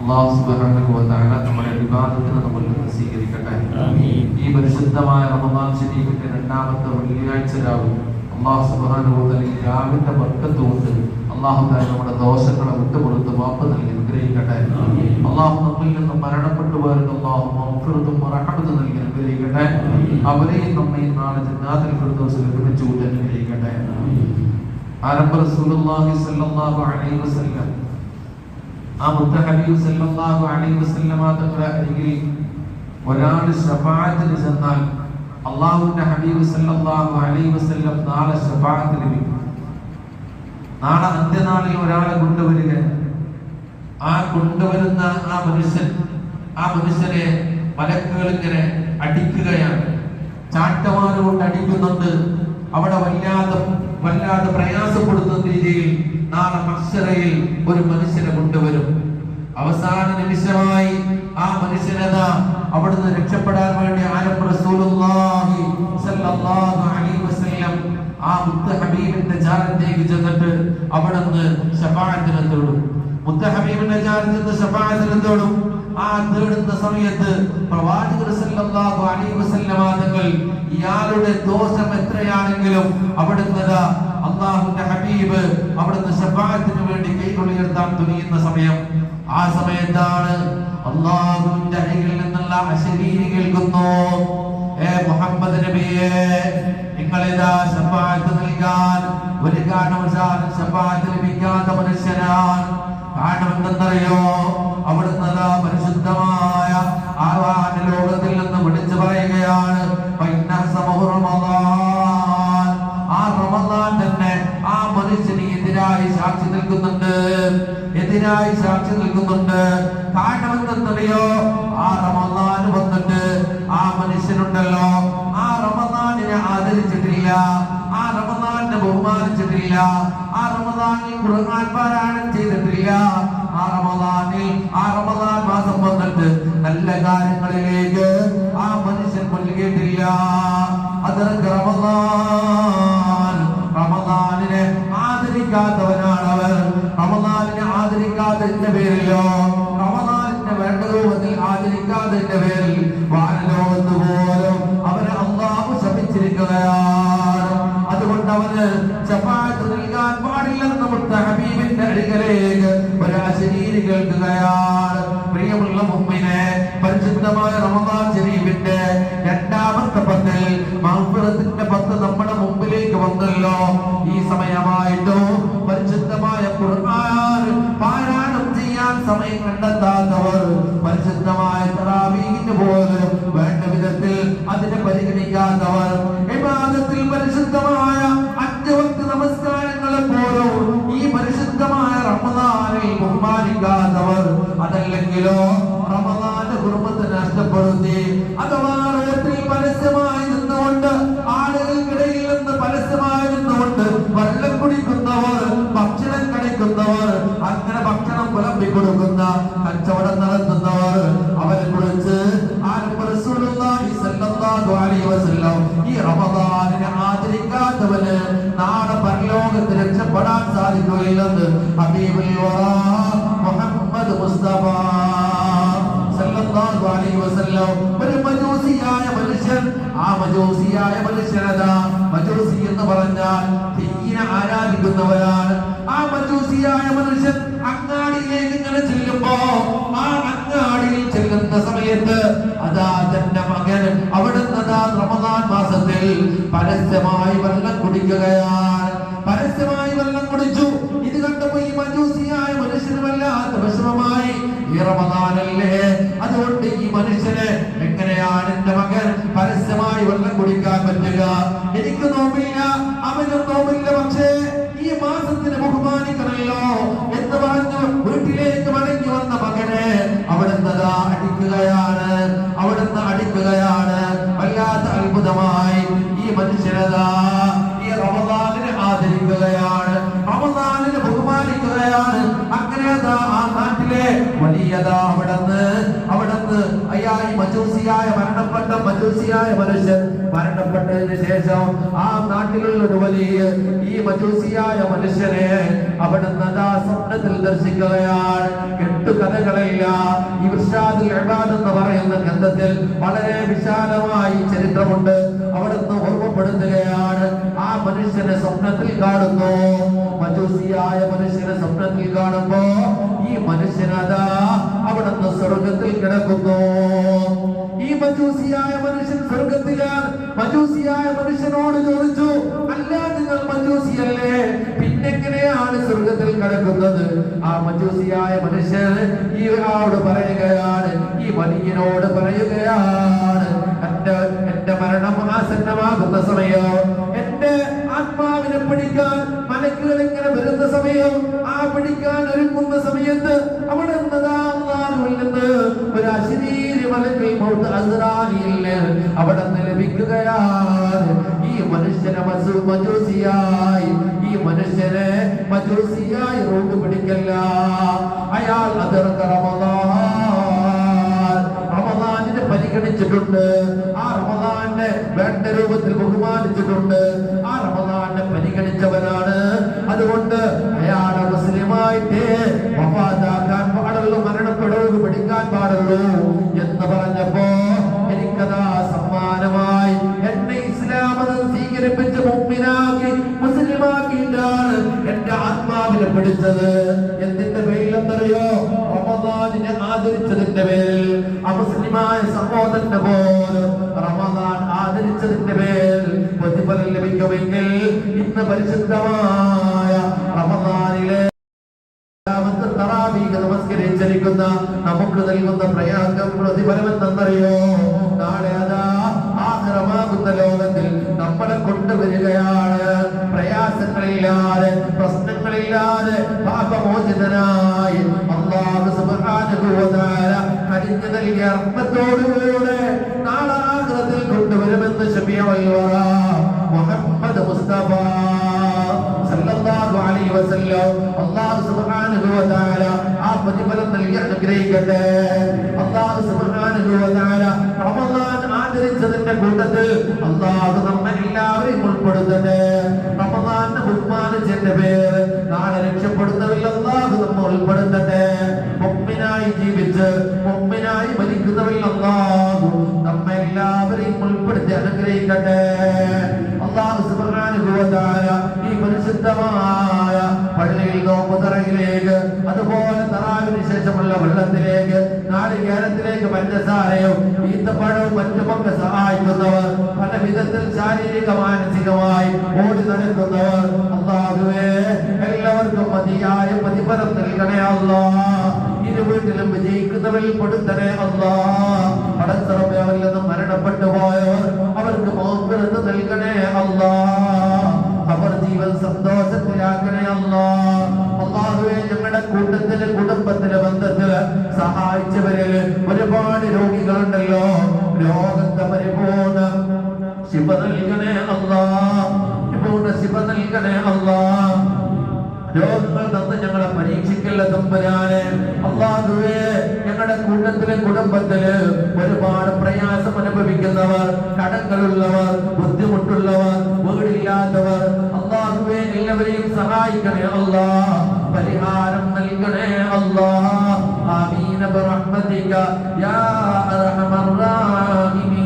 അള്ളാഹു സുബ്ഹാനഹു വ തആല നമ്മുടെ വിവാദത്തിന് നമ്മൾ സ്വീകരിക്കട്ടെ. ഈ പരിശുദ്ധമായ റമദാൻ ശരീഫിന്റെ രണ്ടാമത്തെ വെള്ളിയാഴ്ച രാവും അള്ളാഹു സുബ്ഹാനഹു വ തആല ഈ രാവിന്റെ ബർക്കത്ത് കൊണ്ട് അള്ളാഹു നമ്മുടെ ദോഷങ്ങളെ വിട്ടുകൊടുത്ത് വാപ്പ് നൽകി അനുഗ്രഹിക്കട്ടെ. അള്ളാഹു നമ്മിൽ നിന്ന് മരണപ്പെട്ടു പോയത് അള്ളാഹു മൗഫിറത്തും റഹമത്തും നൽകി അനുഗ്രഹിക്കട്ടെ. അവരെയും നമ്മയും നാളെ ജന്നാത്തിൽ ഫിർദൗസിൽ ഒരുമിച്ച് കൂട്ടി അനുഗ്രഹിക്കട്ടെ. ആരംഭ റസൂലുള്ളാഹി സ്വല്ലല്ലാഹു അലൈഹി വസല്ലം ആ മുത്ത സല്ലല്ലാഹു അലൈഹി വസല്ലമ തങ്ങളുടെ ഒരാൾ ശഫാഅത്തിന് ചെന്നാൽ അള്ളാഹുവിന്റെ ഹബീബ് സല്ലല്ലാഹു അലൈഹി വസല്ലം നാളെ ശഫാഅത്ത് ലഭിക്കും നാളെ അന്ത്യനാളിൽ ഒരാളെ കൊണ്ടുവരിക. ആ കൊണ്ടുവരുന്ന ആ മനുഷ്യൻ ആ മനുഷ്യനെ മലക്കുകൾ ഇങ്ങനെ അടിക്കുകയാണ്. ചാട്ടമാരുകൊണ്ട് അടിക്കുന്നുണ്ട്. അവിടെ വല്ലാതെ വല്ലാതെ പ്രയാസപ്പെടുത്തുന്ന രീതിയിൽ നാളെ മത്സരയിൽ ഒരു മനുഷ്യനെ കൊണ്ടുവരും. അവസാന നിമിഷമായി ആ മനുഷ്യനത അവിടുന്ന് രക്ഷപ്പെടാൻ വേണ്ടി ആരം റസൂലുള്ളാഹി സ്വല്ലല്ലാഹു അലൈഹി വസല്ലം ആ മുത്ത ഹബീബിന്റെ ജാരത്തേക്ക് ചെന്നിട്ട് അവിടുന്ന് ശഫാഅത്തിന് തേടും. മുത്ത ഹബീബിന്റെ ജാരത്തിൽ നിന്ന് ആ തേടുന്ന സമയത്ത് പ്രവാചകർ സല്ലല്ലാഹു അലൈഹി വസല്ലം തങ്ങൾ ഇയാളുടെ ദോഷം എത്രയാണെങ്കിലും അവിടുന്ന് അള്ളാഹുന്റെ ഹബീബ് അവിടുന്ന് ശഫാഅത്തിന് വേണ്ടി കൈകൊള്ളിയെടുത്താൻ തുനിയുന്ന സമയം. ആ സമയത്താണ് അള്ളാഹുവിന്റെ അരികിൽ നിന്നുള്ള അശരീരി കേൾക്കുന്നു. ഏ മുഹമ്മദ് നബിയെ നിങ്ങളിതാ ശബാത്ത് നൽകാൻ ഒരു കാരണവശാലും ശഫാഅത്ത് ലഭിക്കാത്ത മനുഷ്യനാണ്. കാരണം എന്തെന്നറിയോ അവിടുന്ന് പരിശുദ്ധമായ ആ ലോകത്തിൽ നിന്ന് വിളിച്ചു പറയുകയാണ് റമദാൻ. ആ റമദാൻ തന്നെ ആ മനുഷ്യന് എതിരായി സാക്ഷി നിൽക്കുന്നുണ്ട്. എതിരായി സാക്ഷി നിൽക്കുന്നുണ്ട്. കാരണം എന്തെന്നറിയോ ആ റമദാൻ വന്നിട്ട് ആ മനുഷ്യനുണ്ടല്ലോ. ആ റമദാനിനെ ആദരിച്ചിട്ടില്ല. ആ റമദാനിനെ ബഹുമാനിച്ചിട്ടില്ല. ആ റമദാനിൽ ഖുർആൻ പാരായണം ചെയ്തിട്ടില്ല. ആ റമദാനിൽ ആ റമദാൻ മാസം വന്നിട്ട് നല്ല കാര്യങ്ങളിലേക്ക് ആ മനുഷ്യൻ മുൻകേട്ടില്ല അതിനൊക്കെ റമദാൻ റമദാനിനെ ആദരിക്കാത്തവനാണ് അവർ റമദാനിനെ ആദരിക്കാത്തതിന്റെ പേരിലോ റമദാനിന്റെ വേണ്ട രൂപത്തിൽ ആദരിക്കാത്തതിന്റെ പേരിൽ വാനലോകത്ത് പോലും അവനെ അള്ളാഹു ശപിച്ചിരിക്കുകയാണ്. അതുകൊണ്ട് അവന് ചപ്പാത്ത് നൽകാൻ പാടില്ലെന്ന് മുത്ത ഹബീബിന്റെ അരികിലേക്ക് ഒരു അശരീരി കേൾക്കുകയാണ്. പ്രിയമുള്ള മുമ്പിനെ പരിശുദ്ധമായ റമദാൻ തറാവീഹിന് പോകുന്നതും വേണ്ട വിധത്തിൽ അതിനെ പരിഗണിക്കാത്തവർ വിവാദത്തിൽ പരിശുദ്ധമായ അഞ്ച് വക്ത നമസ്കാരങ്ങളെ പോലും ഈ പരിശുദ്ധമായ റമദാനിൽ ബഹുമാനിക്കാത്തവർ അതല്ലെങ്കിലോ റമദാന്റെ കുടുംബത്തെ നഷ്ടപ്പെടുത്തി അഥവാ റോട്ടിൽ പരസ്യമായി നിന്നുകൊണ്ട് ആളുകൾക്കിടയിൽ നിന്ന് പരസ്യമായി നിന്നുകൊണ്ട് വെള്ളം കുടിക്കുന്നവർ ഭക്ഷണം കഴിക്കുന്നവർ അങ്ങനെ ഭക്ഷണം പുലമ്പിക്കൊടുക്കുന്ന കച്ചവടം നടത്തുന്നവർ റമദാനിനെ ആദരിക്കാത്തവന് നാളെ പരലോകത്ത് രക്ഷപ്പെടാൻ സാധിക്കുകയില്ലെന്ന് ഹബീബുൽ മുഹമ്മദ് മുസ്തഫ സല്ലല്ലാഹു അലൈഹി വസല്ലം. ഒരു മജൂസിയായ മനുഷ്യൻ ആ മജൂസിയായ മനുഷ്യനതാ. മജൂസി എന്ന് പറഞ്ഞാൽ തീരെ ആരാധിക്കുന്നവരാണ്. ആ മജൂസിയായ മനുഷ്യൻ അങ്ങാടിയിലേക്ക് ഇങ്ങനെ ആ അങ്ങാടിയിൽ ചെല്ലുന്ന സമയത്ത് അതാ തന്റെ മകൻ അവിടുന്ന് റമദാൻ പരസ്യമായി വെള്ളം കുടിക്കുകയാണ് പരസ്യമായി വെള്ളം കുടിച്ചു. ഇത് കണ്ടപ്പോ ഈ മജൂസിയായ മനുഷ്യന് വല്ലാത്ത വിഷമമായി. ഈ റമദാനല്ലേ? അതുകൊണ്ട് ഈ മനുഷ്യന് എങ്ങനെയാണ് എന്റെ മകൻ പരസ്യമായി വെള്ളം കുടിക്കാൻ പറ്റുക? എനിക്ക് നോമ്പില്ല അവനും നോമ്പില്ല പക്ഷേ ഈ മാസത്തിന് ബഹുമാനിക്കണല്ലോ. ഈ മജൂസിയായ മരണപ്പെട്ട മജൂസിയായ മനുഷ്യൻ മരണപ്പെട്ടതിന് ശേഷം ആ നാട്ടിലുള്ള വലിയ ഈ മജൂസിയായ മനുഷ്യനെ അവിടുന്ന് അതാ സ്വപ്നത്തിൽ ദർശിക്കുകയാണ്. എട്ട് കഥകളില്ല. ഈ വിർഷാദുൽ ഇബാദ് എന്ന് പറയുന്ന ഗ്രന്ഥത്തിൽ വളരെ വിശാലമായി ചരിത്രമുണ്ട്. അവിടുന്ന് ഓർമ്മപ്പെടുത്തുകയാണ് ആ മനുഷ്യനെ സ്വപ്നത്തിൽ കാണുന്നു. മജൂസിയായ മനുഷ്യനെ സ്വപ്നത്തിൽ കാണുമ്പോ ഈ മനുഷ്യനതാ അവിടുന്ന് സ്വർഗത്തിൽ കിടക്കുന്നു. മജൂസിയായ മനുഷ്യൻ സ്വർഗത്തിലാൽ മജൂസിയായ മനുഷ്യനോട് ചോദിച്ചു അല്ല നിങ്ങൾ മജൂസിയല്ലേ? പിന്നെങ്ങനെയാണ് സ്വർഗത്തിൽ കിടക്കുന്നത്? ആ മജൂസിയായ മനുഷ്യൻ ഒരാളോട് പറയുകയാണ് ഈ വലിയനോട് പറയുകയാണ് എന്റെ എന്റെ മരണം ആസന്നമാകുന്ന സമയം എന്റെ ആത്മാവിനെ പിടിക്കാൻ മലക്കുകൾ ഇങ്ങനെ വരുന്ന സമയം ആ പിടിക്കാൻ ഒരുക്കുന്ന സമയത്ത് അവിടെ നിന്ന് ഒരു അശരീരി മലക്കിൽ അവിടെ നിന്ന് ലഭിക്കുകയാണ്. ഈ മനുഷ്യനെ മജൂസിയായി ഈ മനുഷ്യനെ മജൂസിയായി റോഡ് പിടിക്കല്ല. അയാൾ അതിർത്ത റമദാൻ റമദാനിനെ പരിഗണിച്ചിട്ടുണ്ട്. ആ റമദാനെ വേണ്ട രൂപത്തിൽ ബഹുമാനിച്ചിട്ടുണ്ട്. മതം സ്വീകരിപ്പിച്ച് മുമ്പിനാക്കി മുസ്ലിമാക്കിയിട്ടാണ് എന്റെ ആത്മാവിനെ പിടിച്ചത്. എന്തിന്റെ പേരിലെന്നറിയോ റമദാനിനെ ആദരിച്ചതിന്റെ പേരിൽ. അമുസ്ലിമായ സഹോദരന്റെ പോലും റമദാൻ ആദരിച്ചതിന്റെ പേരിൽ പ്രതിഫലം ലഭിക്കുമെങ്കിൽ ഇന്ന് പരിശുദ്ധമായ റമദാനിലെ നമസ്കരിച്ചിരിക്കുന്ന നമുക്ക് നൽകുന്ന പ്രയാസം പ്രതിഫലം എന്തെന്നറിയോ നാളെ അതാ നമ്മളെ കൊണ്ടുവരികയാണ്. പ്രയാസങ്ങളില്ലാതെ പ്രശ്നങ്ങളില്ലാതെ പാപമോചിതനായി അള്ളാഹു സുബ്ഹാനഹു വ കനിഞ്ഞു നൽകിയ അർപ്പത്തോടുകൂടെ നാളാകൃതത്തിൽ കൊണ്ടുവരുമെന്ന് ശബിയുൽ വറ മുഹമ്മദ് മുസ്തഫ സല്ലല്ലാഹു അലൈഹി വസല്ലം അല്ലാഹു സുബ്ഹാനഹു പ്രതിഫലം നൽകി അനുഗ്രഹിക്കട്ടെ അള്ളാഹു സുബ്ഹാനഹു വ തആല റമദാൻ ആചരിച്ചതിന്റെ കൂട്ടത്തിൽ അള്ളാഹു നമ്മെ എല്ലാവരെയും ഉൾപ്പെടുത്തട്ടെ. റമദാനെ ബഹുമാനിച്ചതിന്റെ പേര് നാളെ രക്ഷപ്പെടുന്നവരിൽ അള്ളാഹു നമ്മെ ഉൾപ്പെടുത്തട്ടെ. മുഅ്മിനായി ജീവിച്ച് മുഅ്മിനായി മരിക്കുന്നവരിൽ അള്ളാഹു നമ്മെ എല്ലാവരെയും ഉൾപ്പെടുത്തി അനുഗ്രഹിക്കട്ടെ. അള്ളാഹു സുബ്ഹാനഹു വ തആല ഈ പരിശുദ്ധമായ നോമ്പുതറയിലേക്ക് അതുപോലെ തറാവിന് ശേഷമുള്ള വെള്ളത്തിലേക്ക് നാളികേരത്തിലേക്ക് പഞ്ചസാരയും ഈത്തപ്പഴവും മറ്റുമൊക്കെ സഹായിക്കുന്നവർ പല വിധത്തിൽ ശാരീരിക മാനസികമായി ഓടി നടക്കുന്നവർ അള്ളാഹുവേ എല്ലാവർക്കും മതിയായ പ്രതിഫലം നൽകണേ അല്ലാ ഇരു വീട്ടിലും വിജയിക്കുന്നവരിൽ പെടുത്തണേ അല്ലാ കുടുംബത്തിൽ ബന്ധത്തിൽ സഹായിച്ചവരിൽ ഒരുപാട് രോഗികളുണ്ടല്ലോ. രോഗത്തെ പരിപൂർണ ശിവ നൽകണേ അല്ല. പരിപൂർണ ശിവ നൽകണേ അല്ല. രോഗങ്ങൾ തന്ന് ഞങ്ങളെ പരീക്ഷിക്കല്ല തമ്പുരാനെ അള്ളാഹുവേ ഞങ്ങളുടെ കൂട്ടത്തിലെ കുടുംബത്തിൽ ഒരുപാട് പ്രയാസം അനുഭവിക്കുന്നവർ കടങ്ങളുള്ളവർ ബുദ്ധിമുട്ടുള്ളവർ വീടില്ലാത്തവർ അള്ളാഹുവേ എല്ലാവരെയും സഹായിക്കണേ അല്ലാ. പരിഹാരം നൽകണേ അല്ലാഹ് ആമീന ബിറഹ്മതിക യാ അർഹമർ റാഹിമീൻ